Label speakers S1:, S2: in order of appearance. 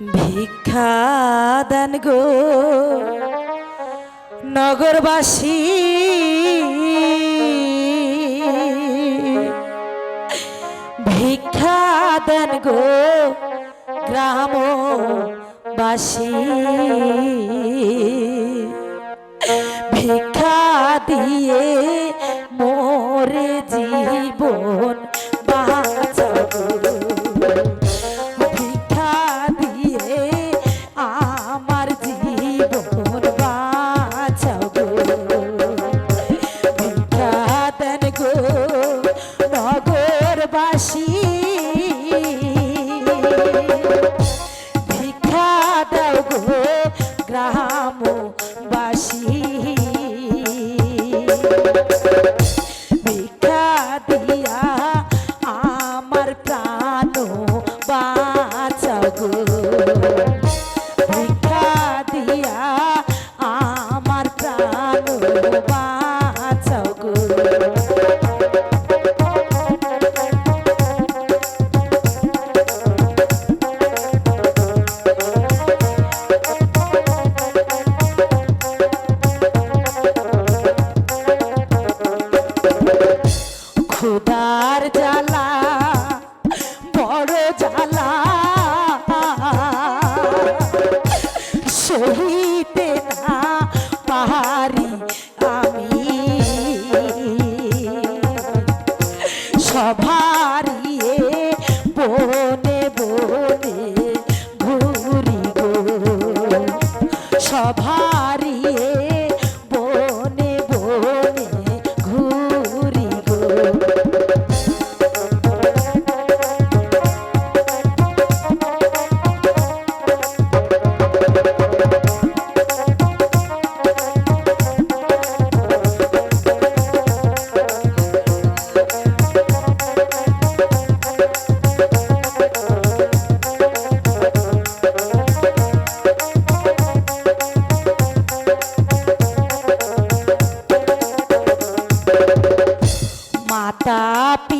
S1: ভিক্ষা দান গো নগরবাসী। ভিক্ষা দেন গো গ্রামবাসী। আসি। ভিক্ষা দাও গো গ্রামবাসী। ভিক্ষা দিয়া আমার প্রাণ বাঁচাও গো। ভিক্ষা দিয়া হারি আমি। সভারিয়ে বনে tá p